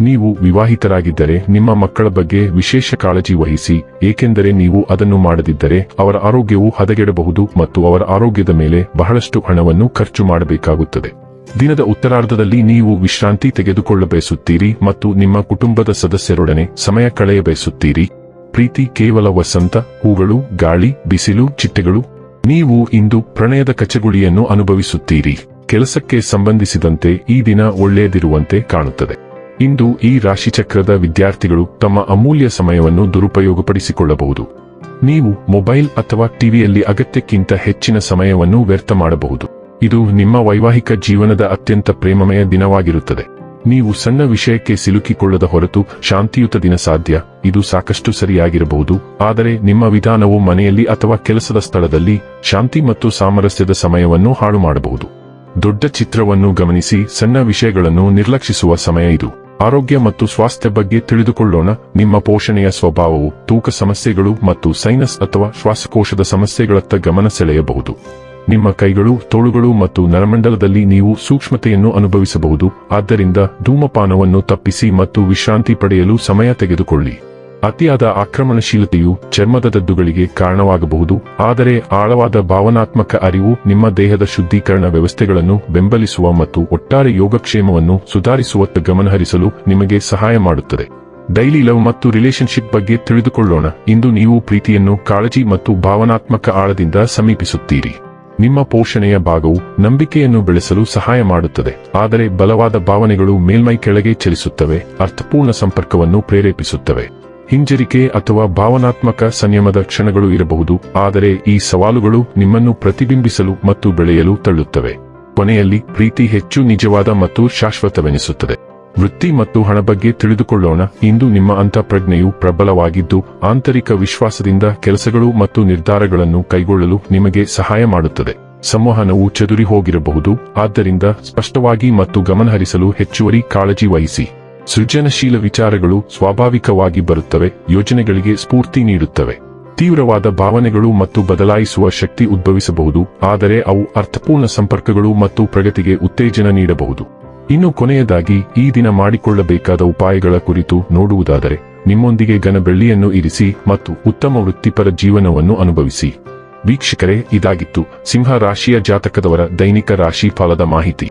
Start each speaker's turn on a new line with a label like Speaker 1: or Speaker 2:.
Speaker 1: ನೀವು ವಿವಾಹಿತರಾಗಿದ್ದರೆ ನಿಮ್ಮ ಮಕ್ಕಳ ಬಗ್ಗೆ ವಿಶೇಷ ಕಾಳಜಿ ವಹಿಸಿ, ಏಕೆಂದರೆ ನೀವು ಅದನ್ನು ಮಾಡದಿದ್ದರೆ ಅವರ ಆರೋಗ್ಯವು ಹದಗೆಡಬಹುದು ಮತ್ತು ಅವರ ಆರೋಗ್ಯದ ಮೇಲೆ ಬಹಳಷ್ಟು ಹಣವನ್ನು ಖರ್ಚು ಮಾಡಬೇಕಾಗುತ್ತದೆ. ದಿನದ ಉತ್ತರಾರ್ಧದಲ್ಲಿ ನೀವು ವಿಶ್ರಾಂತಿ ತೆಗೆದುಕೊಳ್ಳಬಯಸುತ್ತೀರಿ ಮತ್ತು ನಿಮ್ಮ ಕುಟುಂಬದ ಸದಸ್ಯರೊಡನೆ ಸಮಯ ಕಳೆಯಬಯಸುತ್ತೀರಿ. ಪ್ರೀತಿ ಕೇವಲ ವಸಂತ, ಹೂಗಳು, ಗಾಳಿ, ಬಿಸಿಲು, ಚಿಟ್ಟೆಗಳು. ನೀವು ಇಂದು ಪ್ರಣಯದ ಕಚಗುಳಿಯನ್ನು ಅನುಭವಿಸುತ್ತೀರಿ. ಕೆಲಸಕ್ಕೆ ಸಂಬಂಧಿಸಿದಂತೆ ಈ ದಿನ ಒಳ್ಳೆಯದಿರುವಂತೆ ಕಾಣುತ್ತದೆ. ಇಂದು ಈ ರಾಶಿಚಕ್ರದ ವಿದ್ಯಾರ್ಥಿಗಳು ತಮ್ಮ ಅಮೂಲ್ಯ ಸಮಯವನ್ನು ದುರುಪಯೋಗಪಡಿಸಿಕೊಳ್ಳಬಹುದು. ನೀವು ಮೊಬೈಲ್ ಅಥವಾ ಟಿವಿಯಲ್ಲಿ ಅಗತ್ಯಕ್ಕಿಂತ ಹೆಚ್ಚಿನ ಸಮಯವನ್ನು ವ್ಯರ್ಥ ಮಾಡಬಹುದು. ಇದು ನಿಮ್ಮ ವೈವಾಹಿಕ ಜೀವನದ ಅತ್ಯಂತ ಪ್ರೇಮಮಯ ದಿನವಾಗಿರುತ್ತದೆ. ನೀವು ಸಣ್ಣ ವಿಷಯಕ್ಕೆ ಸಿಲುಕಿಕೊಳ್ಳದ ಹೊರತು ಶಾಂತಿಯುತ ದಿನ ಸಾಧ್ಯ, ಇದು ಸಾಕಷ್ಟು ಸರಿಯಾಗಿರಬಹುದು, ಆದರೆ ನಿಮ್ಮ ವಿಧಾನವು ಮನೆಯಲ್ಲಿ ಅಥವಾ ಕೆಲಸದ ಸ್ಥಳದಲ್ಲಿ ಶಾಂತಿ ಮತ್ತು ಸಾಮರಸ್ಯದ ಸಮಯವನ್ನು ಹಾಳು ಮಾಡಬಹುದು ದೊಡ್ಡ ಚಿತ್ರವನ್ನು ಗಮನಿಸಿ, ಸಣ್ಣ ವಿಷಯಗಳನ್ನು ನಿರ್ಲಕ್ಷಿಸುವ ಸಮಯ ಇದು. ಆರೋಗ್ಯ ಮತ್ತು ಸ್ವಾಸ್ಥ್ಯ ಬಗ್ಗೆ ತಿಳಿದುಕೊಳ್ಳೋಣ. ನಿಮ್ಮ ಪೋಷಣೆಯ ಸ್ವಭಾವವು ತೂಕ ಸಮಸ್ಯೆಗಳು ಮತ್ತು ಸೈನಸ್ ಅಥವಾ ಶ್ವಾಸಕೋಶದ ಸಮಸ್ಯೆಗಳತ್ತ ಗಮನ ಸೆಳೆಯಬಹುದು. ನಿಮ್ಮ ಕೈಗಳು, ತೋಳುಗಳು ಮತ್ತು ನರಮಂಡಲದಲ್ಲಿ ನೀವು ಸೂಕ್ಷ್ಮತೆಯನ್ನು ಅನುಭವಿಸಬಹುದು. ಆದ್ದರಿಂದ ಧೂಮಪಾನವನ್ನು ತಪ್ಪಿಸಿ ಮತ್ತು ವಿಶ್ರಾಂತಿ ಪಡೆಯಲು ಸಮಯ ತೆಗೆದುಕೊಳ್ಳಿ. ಅತಿಯಾದ ಆಕ್ರಮಣಶೀಲತೆಯು ಚರ್ಮದ ದದ್ದುಗಳಿಗೆ ಕಾರಣವಾಗಬಹುದು, ಆದರೆ ಆಳವಾದ ಭಾವನಾತ್ಮಕ ಅರಿವು ನಿಮ್ಮ ದೇಹದ ಶುದ್ಧೀಕರಣ ವ್ಯವಸ್ಥೆಗಳನ್ನು ಬೆಂಬಲಿಸುವ ಮತ್ತು ಒಟ್ಟಾರೆ ಯೋಗಕ್ಷೇಮವನ್ನು ಸುಧಾರಿಸುವತ್ತ ಗಮನಹರಿಸಲು ನಿಮಗೆ ಸಹಾಯ ಮಾಡುತ್ತದೆ. ಡೈಲಿ ಲವ್ ಮತ್ತು ರಿಲೇಶನ್ಶಿಪ್ ಬಗ್ಗೆ ತಿಳಿದುಕೊಳ್ಳೋಣ. ಇಂದು ನೀವು ಪ್ರೀತಿಯನ್ನು ಕಾಳಜಿ ಮತ್ತು ಭಾವನಾತ್ಮಕ ಆಳದಿಂದ ಸಮೀಪಿಸುತ್ತೀರಿ. ನಿಮ್ಮ ಪೋಷಣೆಯ ಭಾಗವು ನಂಬಿಕೆಯನ್ನು ಬೆಳೆಸಲು ಸಹಾಯ ಮಾಡುತ್ತದೆ. ಆದರೆ ಬಲವಾದ ಭಾವನೆಗಳು ಮೇಲ್ಮೈ ಕೆಳಗೆ ಚಲಿಸುತ್ತವೆ, ಅರ್ಥಪೂರ್ಣ ಸಂಪರ್ಕವನ್ನು ಪ್ರೇರೇಪಿಸುತ್ತವೆ. ಹಿಂಜರಿಕೆ ಅಥವಾ ಭಾವನಾತ್ಮಕ ಸಂಯಮದ ಕ್ಷಣಗಳು ಇರಬಹುದು, ಆದರೆ ಈ ಸವಾಲುಗಳು ನಿಮ್ಮನ್ನು ಪ್ರತಿಬಿಂಬಿಸಲು ಮತ್ತು ಬೆಳೆಯಲು ತಳ್ಳುತ್ತವೆ. ಕೊನೆಯಲ್ಲಿ, ಪ್ರೀತಿ ಹೆಚ್ಚು ನಿಜವಾದ ಮತ್ತು ಶಾಶ್ವತವೆನಿಸುತ್ತದೆ. ವೃತ್ತಿ ಮತ್ತು ಹಣ ಬಗ್ಗೆ ತಿಳಿದುಕೊಳ್ಳೋಣ. ಇಂದು ನಿಮ್ಮ ಅಂತಃಪ್ರಜ್ಞೆಯು ಪ್ರಬಲವಾಗಿದ್ದು, ಆಂತರಿಕ ವಿಶ್ವಾಸದಿಂದ ಕೆಲಸಗಳು ಮತ್ತು ನಿರ್ಧಾರಗಳನ್ನು ಕೈಗೊಳ್ಳಲು ನಿಮಗೆ ಸಹಾಯ ಮಾಡುತ್ತದೆ. ಸಂವಹನವು ಚದುರಿ ಹೋಗಿರಬಹುದು ಆದ್ದರಿಂದ ಸ್ಪಷ್ಟವಾಗಿ ಮತ್ತು ಗಮನಹರಿಸಲು ಹೆಚ್ಚುವರಿ ಕಾಳಜಿ ವಹಿಸಿ. ಸೃಜನಶೀಲ ವಿಚಾರಗಳು ಸ್ವಾಭಾವಿಕವಾಗಿ ಬರುತ್ತವೆ, ಯೋಜನೆಗಳಿಗೆ ಸ್ಫೂರ್ತಿ ನೀಡುತ್ತವೆ. ತೀವ್ರವಾದ ಭಾವನೆಗಳು ಮತ್ತು ಬದಲಾಯಿಸುವ ಶಕ್ತಿ ಉದ್ಭವಿಸಬಹುದು, ಆದರೆ ಅವು ಅರ್ಥಪೂರ್ಣ ಸಂಪರ್ಕಗಳು ಮತ್ತು ಪ್ರಗತಿಗೆ ಉತ್ತೇಜನ ನೀಡಬಹುದು. ಇನ್ನು ಕೊನೆಯದಾಗಿ, ಈ ದಿನ ಮಾಡಿಕೊಳ್ಳಬೇಕಾದ ಉಪಾಯಗಳ ಕುರಿತು ನೋಡುವುದಾದರೆ, ನಿಮ್ಮೊಂದಿಗೆ ಘನಬೆಳ್ಳಿಯನ್ನು ಇರಿಸಿ ಮತ್ತು ಉತ್ತಮ ವೃತ್ತಿಪರ ಜೀವನವನ್ನು ಅನುಭವಿಸಿ. ವೀಕ್ಷಕರೇ, ಇದಾಗಿತ್ತು ಸಿಂಹ ರಾಶಿಯ ಜಾತಕದವರ ದೈನಿಕ ರಾಶಿ ಫಲದ ಮಾಹಿತಿ.